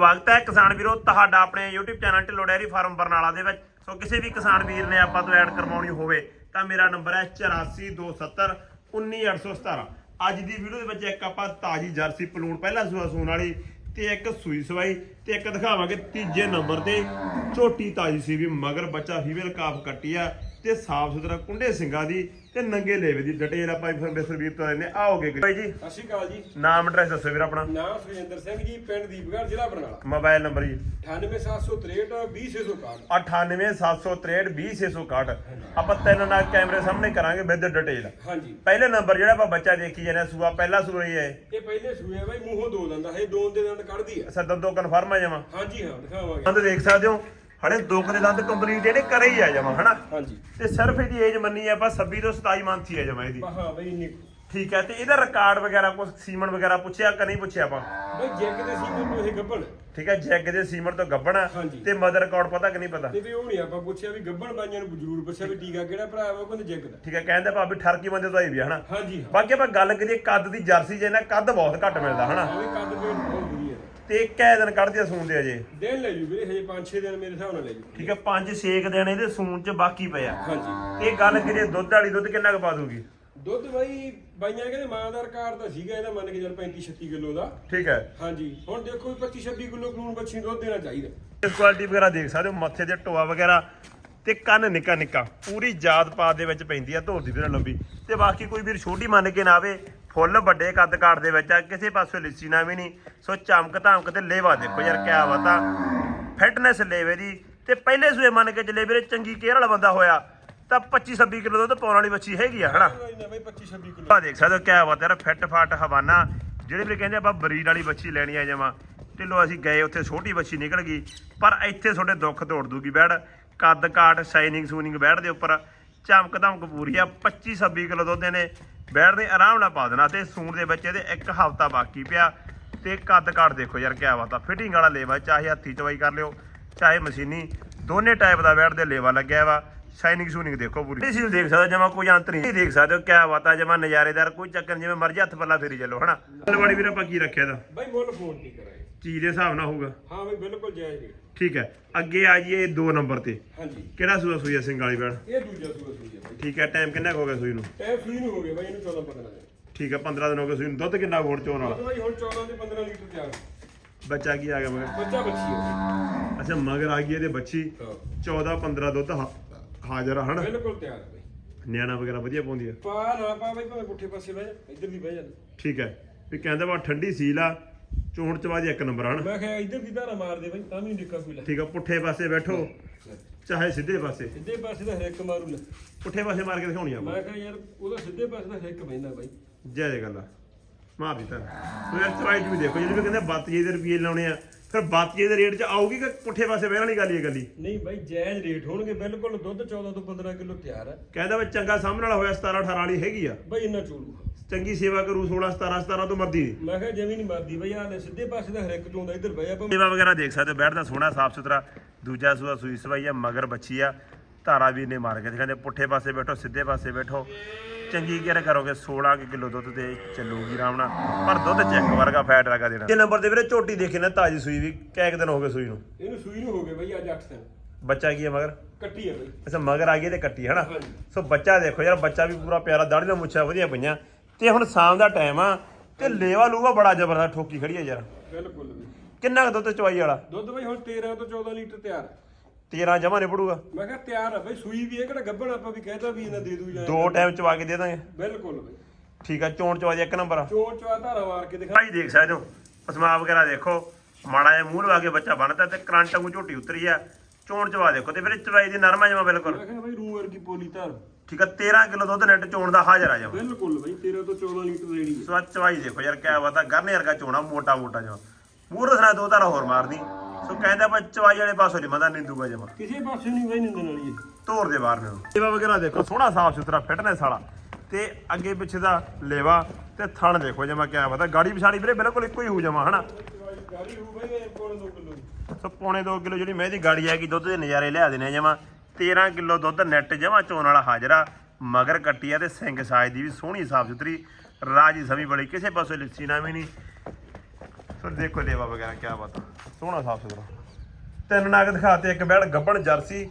ਸਵਾਗਤ ਹੈ ਕਿਸਾਨ ਵੀਰੋ, ਤੁਹਾਡਾ ਆਪਣੇ YouTube channel Dhillon dairy farm Barnala ਦੇ ਵਿੱਚ। ਸੋ ਕਿਸੇ ਵੀ ਕਿਸਾਨ ਵੀਰ ਨੇ ਆਪਾਂ ਤੋਂ ਐਡ ਕਰਵਾਉਣੀ ਹੋਵੇ, ਤਾਂ ਮੇਰਾ ਨੰਬਰ ਹੈ 8427 19817 ਅੱਜ ਦੀ ਵੀਡੀਓ ਦੇ ਵਿੱਚ ਇੱਕ ਆਪਾਂ ਤਾਜੀ ਜਰਸੀ ਪਲੂਣ, ਪਹਿਲਾ ਸੂਆ ਸੂਣ ਵਾਲੀ ਤੇ ਇੱਕ ਸੂਈ ਸਵਾਈ ਤੇ ਇੱਕ ਦਿਖਾਵਾਂਗੇ ਤੀਜੇ ਨੰਬਰ ਤੇ। ਝੋਟੀ ਤਾਜੀ ਸੀ ਵੀ ਮਗਰ ਬੱਚਾ ਫੀਮੇਲ ਕਾਫ ਕੱਟੀ ਆ ਤੇ ਸਾਫ਼ ਸੁਥਰਾ ਕੁੰਡੇ ਸਿੰਘਾਂ ਦੀ ਤੇ ਨੰਗੇ ਲੇਵੇ ਦੀ ਡਿਟੇਲ ਆਪਾਂ ਇਨਫੋਰਮੇਸ਼ਨ ਵੀਰ ਤੋਂ ਲੈਣੇ ਆਓਗੇ ਭਾਈ ਜੀ। ਸਤਿ ਸ਼੍ਰੀ ਅਕਾਲ ਜੀ। ਨਾਮ ਐਡਰੈਸ ਦੱਸੋ ਵੀਰ ਆਪਣਾ। ਨਾਮ ਸੁਰਿੰਦਰ ਸਿੰਘ ਜੀ ਪਿੰਡ ਦੀਪਗੜ੍ਹ ਜ਼ਿਲ੍ਹਾ ਬਰਨਾਲਾ। ਮੋਬਾਈਲ ਨੰਬਰ ਜੀ। 98763 20661 9876320661 ਆਪਾਂ ਤਿੰਨ ਨਾਲ ਕੈਮਰੇ ਸਾਹਮਣੇ ਕਰਾਂਗੇ ਵਿਦ ਡਿਟੇਲ ਹਾਂਜੀ। ਪਹਿਲੇ ਨੰਬਰ ਜਿਹੜਾ ਆਪਾਂ ਬੱਚਾ ਦੇਖੀ ਜਾਂਦੇ ਹਾਂ, ਸੂਆ ਪਹਿਲਾ ਸੂਆ ਹੀ ਹੈ ਇਹ। ਪਹਿਲੇ ਸੂਏ ਬਾਈ ਮੂੰਹੋਂ ਦੋ ਦੰਦ ਹੈ ਦੋ ਦੇ ਦੰਦ ਕੱਢਦੀ ਆ। ਸੱਦਨ ਤੋਂ ਕਨਫਰਮ ਆ ਜਾਵਾਂ। ਹਾਂਜੀ ਹਾਂ ਦਿਖਾਵਾਂਗੇ। ਦੰਦ ਦੇਖ ਸਕਦੇ ਹੋ? ਹੜੇ ਦੋ ਕੁ ਦੇ ਦੰਦ ਕੰਪਲੀਟ ਇਹਨੇ ਕਰੇ ਹੀ ਆ ਜਾਵਾਂ ਹਨਾ? ਹਾਂਜੀ। ਤੇ ਸਿਰਫ ਇਹਦੀ ਏਜ ਮੰਨੀ ਆਪਾਂ 26 ਤੋਂ 27 ਮੰਥ ਹੀ ਆ ਜਾਵਾਂ ਇਹਦੀ। ਹਾਂ ਬਈ ਇੰਨੀ ਠੀਕ ਹੈ ਤੇ ਇਹਦਾ ਰਿਕਾਰਡ ਵਗੈਰਾ ਕੁਝ ਸੀਮਨ ਵਗੈਰਾ ਪੁੱਛਿਆ ਕਿ ਨਹੀਂ ਪੁੱਛਿਆ ਆਪਾਂ? ਬਈ ਜੈਕ ਦੇ ਸੀ ਮੈਨੂੰ ਇਹ ਗੱਬਣ ਠੀਕ ਹੈ ਜੈਗ ਦੇ ਸੀਮਨ ਤੋਂ ਗੱਬਣਾ ਹਾਂਜੀ। ਤੇ ਮਦਰ ਰਿਕਾਰਡ ਪਤਾ ਕਿ ਨਹੀਂ ਪਤਾ? ਤੇ ਵੀ ਉਹ ਨਹੀਂ ਆਪਾਂ ਪੁੱਛਿਆ ਵੀ ਗੱਬਣ ਬਾਈਆਂ ਨੂੰ ਜ਼ਰੂਰ ਪੁੱਛਿਆ ਵੀ ਟੀਕਾ ਕਿਹੜਾ ਭਰਾ ਵਾ ਉਹ ਕਹਿੰਦੇ ਜੈਕ ਦਾ। ਠੀਕ ਹੈ ਕਹਿੰਦੇ ਭਾਵੇਂ ਠਰਕੀ ਬੰਦੇ ਤੋਂ ਆਈ ਵੀ ਆ, ਹਨਾ? ਹਾਂਜੀ ਹਾਂ। ਬਾਕੀ ਆਪਾਂ ਗੱਲ ਕਰੀਏ ਕੱਦ ਦੀ ਜਰਸੀ ਜੇ ਨਾ ਕੱਦ ਬਹੁਤ ਘੱਟ ਮਿਲਦਾ ਹਨਾ? ਆਵੇ ਕੱਦ ਪੇਟ ਬਹੁਤ ਵਧੀਆ ਤੇ ਕੈ ਦਿਨ ਕੱਢਦੇ ਆ ਸੂਣ ਦੇ ਅਜੇ। ਦਿਨ ਲੈ ਜੂ ਵੀਰੇ ਹਜੇ 5-6 ਦਿਨ ਮੇਰੇ ਹਿਸਾਬ ਨਾਲ ਲੈ ਜੂ। ਠੀਕ ਹੈ 5-6 ਦਿਨ ਇਹਦੇ ਸੂਣ ਚ ਬਾਕੀ ਪਿਆ ਹਾਂਜੀ। ਤੇ ਗੱਲ ਕਰੀਏ ਦੁੱਧ ਵਾਲੀ ਦੁੱਧ ਕਿੰਨਾ ਕੁ ਪਾ ਦੂਗੀ? ਦੁੱਧ ਬਾਈ ਬਾਈਆਂ ਕਹਿੰਦੇ ਮਾਂ ਦਾ ਰਿਕਾਰਡ ਤਾਂ ਸੀਗਾ ਇਹਦਾ ਮੰਨ ਕੇ ਚੱਲ 35-36 ਕਿਲੋ ਦਾ। ਠੀਕ ਹੈ ਹਾਂਜੀ ਹੁਣ ਦੇਖੋ 25-26 ਕਿਲੋ ਕਲੂਨ ਬੱਚੀ ਦੁੱਧ ਦੇਣਾ ਚਾਹੀਦਾ। ਇਸ ਕੁਆਲਿਟੀ ਵਗੈਰਾ ਦੇਖ ਸਕਦੇ ਹੋ ਮੱਥੇ ਤੇ ਟੋਆ ਵਗੈਰਾ ਤੇ ਕੰਨ ਨਿੱਕਾ ਨਿੱਕਾ ਪੂਰੀ ਜਾਤ ਪਾਤ ਦੇ ਵਿੱਚ ਪੈਂਦੀ ਆ ਧੋਰ ਦੀ ਵੀਰ ਲੰਬੀ। ਤੇ ਬਾਕੀ ਕੋਈ ਵੀਰ ਛੋਟੀ ਮੰਨ ਕੇ ਨਾ ਆਵੇ ਫੁੱਲ ਵੱਡੇ ਕੱਦ ਕਾਠ ਦੇ ਵਿੱਚ ਆ ਕਿਸੇ ਪਾਸੇ ਲਿੱਸੀ ਨਾ ਵੀ ਨਹੀਂ। ਸੋ ਚਮਕ ਧਮਕ ਤੇ ਲੇਵਾ ਦੇਖੋ ਯਾਰ ਕਿਆ ਬਾਤਾਂ ਫਿਟਨੈਸ ਲੇਵੇ ਦੀ। ਤੇ ਪਹਿਲੇ ਸੂਏ ਮੰਨ ਕੇ ਚੱਲੇ ਵੀਰੇ ਚੰਗੀ ਕੇਅਰ ਵਾਲਾ ਬੰਦਾ ਹੋਇਆ ਤਾਂ 25 26 ਕਿਲੋ ਦੁੱਧ ਪਾਉਣ ਵਾਲੀ ਬੱਚੀ ਹੈਗੀ ਆ ਹਨਾ? ਬਈ 25-26 ਕਿਲੋ। ਆ ਦੇਖ ਸਕਦੇ ਹੋ ਕਿਆ ਬਾਤ ਯਾਰ ਫਿੱਟ ਫਾਟ ਹਵਾਨਾ। ਜਿਹੜੇ ਵੀ ਕਹਿੰਦੇ ਆਪਾਂ ਬਰੀਡ ਵਾਲੀ ਬੱਚੀ ਲੈਣੀ ਆ ਜਮਾ। ਢਿੱਲੋਂ ਅਸੀਂ ਗਏ ਉੱਥੇ ਛੋਟੀ ਬੱਚੀ ਨਿਕਲ ਗਈ। ਪਰ ਇੱਥੇ ਤੁਹਾਡੇ ਦੁੱਖ ਤੋੜ ਦੂਗੀ ਬੈੜ ਕੱਦ ਕਾਟ ਸ਼ਾਈਨਿੰਗ ਸੂਨਿੰਗ ਬੈੜ ਦੇ ਉੱਪਰ। ਚਮਕ ਧਮਕ ਪੂਰੀ ਆ 25 26 ਕਿਲੋ ਦੁੱਧ ਨੇ ਬੈੜ ਦੇ ਆਰਾਮ ਨਾਲ ਪਾ ਦੇਣਾ ਤੇ ਸੂਣ ਦੇ ਬੱਚੇ ਦੇ ਇੱਕ ਹਫਤਾ ਬਾਕੀ ਪਿਆ ਤੇ ਕੱਦ ਕਾਟ ਦੇਖੋ ਯਾਰ ਕਿਆ ਬਾਤ ਆ। ਫਿਟਿੰਗ ਵਾਲਾ ਲੇਵਾ ਚਾਹੇ ਹੱਥੀ ਚਵਾਈ ਕਰ ਲਿਓ ਚਾਹੇ ਮਸ਼ੀਨੀ ਦੋਨੇ ਟਾਈਪ ਦਾ ਬੈੜ ਦੇ ਲੇਵਾ ਲੱਗਿਆ ਵਾ। ਸ਼ਾਈਨਿੰਗ ਸ਼ੂਨਿੰਗ ਦੇਖੋ ਪੂਰੀ। ਇਹ ਦੇਖ ਸਕਦੇ ਜਮਾ ਕੋਈ ਅੰਤਰ ਨਹੀਂ। ਦੇਖ ਸਕਦੇ ਹੋ ਕਿਆ ਬਾਤ ਆ ਜਮਾ ਨਜ਼ਾਰੇਦਾਰ ਕੋਈ ਚੱਕਰ ਜਿਵੇਂ ਮਰਜ਼ੀ ਹੱਥ ਪੱਲਾ ਫੇਰੀ ਚੱਲੋ ਹਨਾ? ਲਵਾੜੀ ਵੀਰ ਆਪਾਂ ਕੀ ਰੱਖਿਆ ਦਾ ਬਾਈ ਮੁੱਲ ਫੋਨ ਨਹੀਂ ਕਰਾਏ ਚੀਜ਼ ਦੇ ਹਿਸਾਬ ਨਾਲ ਹੋਊਗਾ। ਹਾਂ ਬਈ ਬਿਲਕੁਲ ਜਾਇਜ਼ ਠੀਕ ਹੈ ਅੱਗੇ ਆ ਜਾਈਏ 2 ਨੰਬਰ ਤੇ। ਹਾਂਜੀ। ਕਿਹੜਾ ਸੂਆ ਸੂਈ ਆ ਸਿੰਘ ਵਾਲੀ ਬੈੜ ਇਹ ਦੂਜਾ ਸੂਆ ਬਾਈ ਠੀਕ ਹੈ ਟਾਈਮ ਕਿੰਨਾ ਕੁ ਹੋ ਗਿਆ ਸੂਈ ਨੂੰ? ਟਾਈਮ ਫ੍ਰੀ ਨੂੰ ਹੋ ਗਿਆ ਬਾਈ ਇਹਨੂੰ 14 15 ਦਿਨ। ਠੀਕ ਹੈ 15 ਦਿਨ ਹੋ ਗਏ ਸੂਈ ਨੂੰ। ਦੁੱਧ ਕਿੰਨਾ ਹੋਣ ਚੋਣ ਵਾਲਾ? ਬਾਈ ਹੁਣ 14 ਤੇ 15 ਲੀਟਰ ਤਿਆਰ ਬੱਚਾ ਕੀ ਆ ਗਿਆ ਮਗਰ? ਬੱਚਾ ਬੱਚੀ ਹੋ ਅੱਛਾ ਮਗਰ ਆ ਗਈ ਇਹਦੇ ਬੱਚੀ। ਹਾਂ। 14 15 ਦੁੱਧ ਹਾ- ਹਾਜ਼ਰ ਆ ਹਨਾ? ਬਿਲਕੁਲ ਤਿਆਰ ਹੈ ਬਾਈ। ਨਿਆਣਾ ਵਗੈਰਾ ਵਧੀਆ ਪਾਉਂਦੀ ਆ? ਪਾ ਨਾ ਪਾ ਬਾਈ ਭਾਵੇਂ ਪੁੱਠੇ ਪਾਸੇ ਬਹਿ ਜਾ ਇੱਧਰ ਦੀ ਬਹਿ ਜਾ। ਠੀਕ ਹੈ। ਵੀ ਕਹਿੰਦਾ ਵਾ ਠੰਡੀ ਸੀਲ ਆ ਚੋਣ ਚਵਾ ਦੀ ਇੱਕ ਨੰਬਰ ਹਨਾ? ਮੈਂ ਕਿਹਾ ਇੱਧਰ ਦੀ ਧਾਰਾ ਮਾਰ ਦੇ ਬਾਈ ਤਾਂ ਵੀ ਡਿੱਕਾ ਕੋਈ ਲੈ। ਠੀਕ ਆ ਪੁੱਠੇ ਪਾਸੇ ਬੈਠੋ। ਚਾਹੇ ਸਿੱਧੇ ਪਾਸੇ। ਸਿੱਧੇ ਪਾਸੇ ਦਾ ਹਰੇਕ ਮਾਰੂ ਲੈ ਪੁੱਠੇ ਪਾਸੇ ਮਾਰ ਕੇ ਦਿਖਾਉਣੀ ਆ ਮੈਂ ਕਿਹਾ ਯਾਰ ਉਹਦਾ ਸਿੱਧੇ ਪਾਸੇ ਦਾ ਹਰੇਕ ਬਹਿੰਦਾ ਬਾਈ। ਜੈ ਜੈ ਗੱਲ ਮਾਰ ਦਿੱਤਾ ਉਹ ਯਾਰ ਚਵਾਈ ਵੀ ਦੇਖੋ ਜਿਹੜੇ ਵੀ ਕਹਿੰਦੇ 32 ਦੇ ਰੁਪਏ ਲਾਉਣੇ ਆ ਫਿਰ 32 ਦੇ ਰੇਟ 'ਚ ਆਊਗੀ ਕਿ ਪੁੱਠੇ ਪਾਸੇ ਬਹਿਣ ਵਾਲੀ ਗੱਲ ਹੀ ਹੈ ਗੱਲੀ ਨਹੀਂ ਬਾਈ ਜਾਇਜ਼ ਰੇਟ ਹੋਣਗੇ ਬਿਲਕੁਲ ਦੁੱਧ 14 ਤੋਂ 15 ਕਿਲੋ ਤਿਆਰ ਹੈ ਕਹਿੰਦਾ ਵੀ ਚੰਗਾ ਸਾਹਮਣੇ ਵਾਲਾ ਹੋਇਆ 17 18 ਵਾਲੀ ਹੈਗੀ ਆ। ਬਾਈ ਇੰਨਾ ਚੋਲੂ ਚੰਗੀ ਸੇਵਾ ਕਰੂ 16 17 17 ਤੋਂ ਮਰਦੀ ਮੈਂ ਕਿਹਾ ਜਿਵੇਂ ਨਹੀਂ ਮਰਦੀ ਬਈ ਆ ਲੈ ਸਿੱਧੇ ਪਾਸੇ ਦਾ ਹਰੇਕ ਚੋਂਦਾ ਇੱਧਰ ਜਾ ਭਾਵੇਂ ਸੇਵਾ ਵਗੈਰਾ ਦੇਖ ਸਕਦੇ ਹੋ ਬੈਠਦਾ ਸੋਹਣਾ ਸਾਫ਼ ਸੁਥਰਾ ਦੂਜਾ ਸੂਆ ਸੂਈ ਸਵਾਈ ਆ ਮਗਰ ਬੱਚੀ ਆ। ਧਾਰਾ ਵੀ ਨੇ ਮਾਰ ਕੇ ਕਹਿੰਦੇ ਪੁੱਠੇ ਪਾਸੇ ਬੈਠੋ ਸਿੱਧੇ ਪਾਸੇ ਬੈਠੋ। ਚੰਗੀ ਕੇਅਰ ਕਰੋਗੇ 16 ਕੁ ਕਿਲੋ ਦੁੱਧ ਤੇ ਚੱਲੂਗੀ ਆਰਾਮ ਨਾਲ। ਪਰ ਦੁੱਧ ਚੈੱਕ ਵਰਗਾ ਫੈਟ ਲਗਾ ਦੇਣਾ। ਇਹ ਨੰਬਰ ਦੇ ਵੀਰੇ ਝੋਟੀ ਦੇਖੇ ਨਾ ਤਾਜੀ ਸੂਈ ਵੀ ਕੈਕ ਦਿਨ ਹੋ ਗਏ ਸੂਈ ਨੂੰ? ਇਹਨੂੰ ਸੂਈ ਨੂੰ ਹੋ ਗਏ ਬਈ ਅੱਜ 8 ਦਿਨ। ਬੱਚਾ ਕੀ ਹੈ ਮਗਰ? ਕੱਟੀ ਆ ਬਈ। ਅੱਛਾ ਮਗਰ ਆ ਗਈ ਤੇ ਕੱਟੀ ਹਨਾ? ਹਾਂਜੀ। ਸੋ ਬੱਚਾ ਦੇਖੋ ਯਾਰ ਬੱਚਾ ਵੀ ਪੂਰਾ ਪਿਆਰਾ ਦਾੜੀ ਨਾਲ ਮੁੱਛਾਂ ਵਧੀਆ ਪਈਆਂ। ਤੇ ਹੁਣ ਸ਼ਾਮ ਦਾ ਟਾਈਮ ਆ ਤੇ ਲੇਵਾ ਲੂਗਾ ਬੜਾ ਜ਼ਬਰਦਸਤ ਠੋਕੀ ਖੜੀ ਆ ਯਾਰ। ਬਿਲਕੁਲ ਕਿੰਨਾ ਕੁ ਦੁੱਧ ਚਵਾਈ ਵਾਲਾ? ਦੁੱਧ ਬਈ ਹੁਣ 13 ਤੋਂ 14 ਲੀਟਰ ਤਿਆਰ। ਹੈ। 13 ਜਮਾ ਨਿਬੜੂਗਾ। ਮੈਂ ਕਿਹਾ ਤਿਆਰ ਆ ਬਈ ਸੂਈ ਵੀ ਇਹ ਕਿਹੜਾ ਗੱਭਣ ਆਪਾਂ ਵੀ ਕਹਿਤਾ ਵੀ ਇਹਨਾਂ ਦੇ ਦੂ ਜਾਂ ਦੋ ਟਾਈਮ ਚਵਾ ਕੇ ਦੇ ਦਾਂਗੇ। ਬਿਲਕੁਲ ਬਈ। ਠੀਕ ਆ ਚੋਣ ਚਵਾ ਦੀ ਇੱਕ ਨੰਬਰ ਆ। ਚੋਣ ਚਵਾ ਧਾਰਾ ਮਾਰ ਕੇ ਦਿਖਾ। ਭਾਈ ਦੇਖ ਸਕਦੇ ਹੋ ਪਸਮਾ ਵਗੈਰਾ ਦੇਖੋ ਮਾੜਾ ਜਿਹਾ ਮੂੰਹ ਲਵਾ ਕੇ ਬੱਚਾ ਬਣਦਾ ਤੇ ਕਰੰਟ ਵਾਂਗੂ ਝੋਟੀ ਉਤਰੀ ਆ। ਚੋਣ ਚਵਾ ਦੇਖੋ ਤੇ ਫਿਰ ਚਵਾਈ ਦੀ ਨਰਮਾ ਜਮਾ ਬਿਲਕੁਲ। ਮੈਂ ਕਿਹਾ ਬਈ ਰੂ ਵਰਗੀ ਪੋਲੀ ਧਾਰ। ਠੀਕ ਆ 13 ਕਿਲੋ ਦੁੱਧ ਨੈਟ ਚੋਣ ਦਾ ਹਾਜ਼ਰ ਆ ਜਮਾ। ਬਿਲਕੁਲ ਬਈ 13 ਤੋਂ 14 ਲੀਟਰ ਰੇੜੀ। ਹੈ ਸੋ ਆਹ ਚਵਾਈ ਦੇਖੋ ਯਾਰ ਕਿਆ ਬਾਤ ਆ ਗਰਨੇ ਵਰਗਾ ਚੋਣਾ ਮੋਟਾ ਮੋਟਾ ਜਮਾ। ਮੂੰਹ ਰਸਣਾ ਦੋ ਤਾਰਾ ਹੋਰ ਮਾਰਦੀ ਸੋ ਕਹਿੰਦਾ ਬਈ ਚਵਾਈ ਵਾਲੇ ਪਾਸੋਂ ਨਹੀਂ ਮਦਾ ਨਿੰਦੂਗਾ ਜਮਾ ਕਿਸੇ ਪਾਸੇ ਨਹੀਂ ਬਈ ਨਿੰਦਣ ਵਾਲੀ ਧੋਰ ਦੇ ਬਾਹਰ ਨੂੰ ਲੇਵਾ ਵਗੈਰਾ ਦੇਖੋ ਸੋਹਣਾ ਸਾਫ਼ ਸੁਥਰਾ ਫਿਟਨੈਸ ਵਾਲਾ। ਤੇ ਅੱਗੇ ਪਿੱਛੇ ਦਾ ਲੇਵਾ ਤੇ ਥਣ ਦੇਖੋ ਜਮਾ ਕਿਆ ਪਤਾ। ਗਾੜੀ ਪਿਛਾੜੀ ਵੀਰੇ ਬਿਲਕੁਲ ਇੱਕੋ ਹੀ ਹੋ ਜਮਾ ਹਨਾ? ਗਾੜੀ ਹੋ ਬਈ ਇਹ ਕੋਲ 2 ਕਿਲੋ ਸੋ ਪੌਣੇ 2 ਕਿਲੋ ਜਿਹੜੀ ਮਹਿੰਦੀ ਗਾੜੀ ਹੈਗੀ ਦੁੱਧ ਦੇ ਨਜ਼ਾਰੇ ਲਿਆ ਦੇਣੇ ਜਮਾ। 13 ਕਿਲੋ ਦੁੱਧ ਨੈਟ ਜਮਾ ਚੋਣ ਵਾਲਾ ਹਾਜ਼ਰਾ। ਮਗਰ ਕੱਟੀ ਆ ਤੇ ਸਿੰਘ ਸਾਜ ਦੀ ਵੀ ਸੋਹਣੀ ਸਾਫ਼ ਸੁਥਰੀ। ਰਾਜੀ ਸਮੀ ਬੜੀ ਕਿਸੇ ਪਾਸੇ ਲਿੱਸੀ ਨਾ ਵੀ ਨਹੀਂ ਫਿਰ ਦੇਖੋ ਲੇਵਾ ਵਗੈਰਾ ਕੀ ਬਾਤ। ਸੋਹਣਾ ਸਾਫ਼ ਸੁਥਰਾ। ਤਿੰਨ ਨਾਗ ਦਿਖਾਤੇ, ਇੱਕ ਬੈੜ ਗੱਬਣ ਜਰਸੀ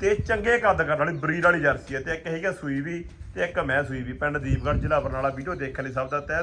ਤੇ ਚੰਗੇ ਕੱਦ ਕਰਨ ਵਾਲੀ ਬਰੀਡ ਵਾਲੀ ਜਰਸੀ ਹੈ ਤੇ ਇੱਕ ਹੈਗਾ ਸੂਈ ਵੀ ਤੇ ਇੱਕ ਮੈਂ ਸੂਈ ਵੀ। ਪਿੰਡ ਦੀਪਗੜ੍ਹ ਜ਼ਿਲ੍ਹਾ ਬਰਨਾਲਾ, ਵੀਡੀਓ ਦੇਖਣ ਲਈ ਸਭ ਦਾ ਤਹਿ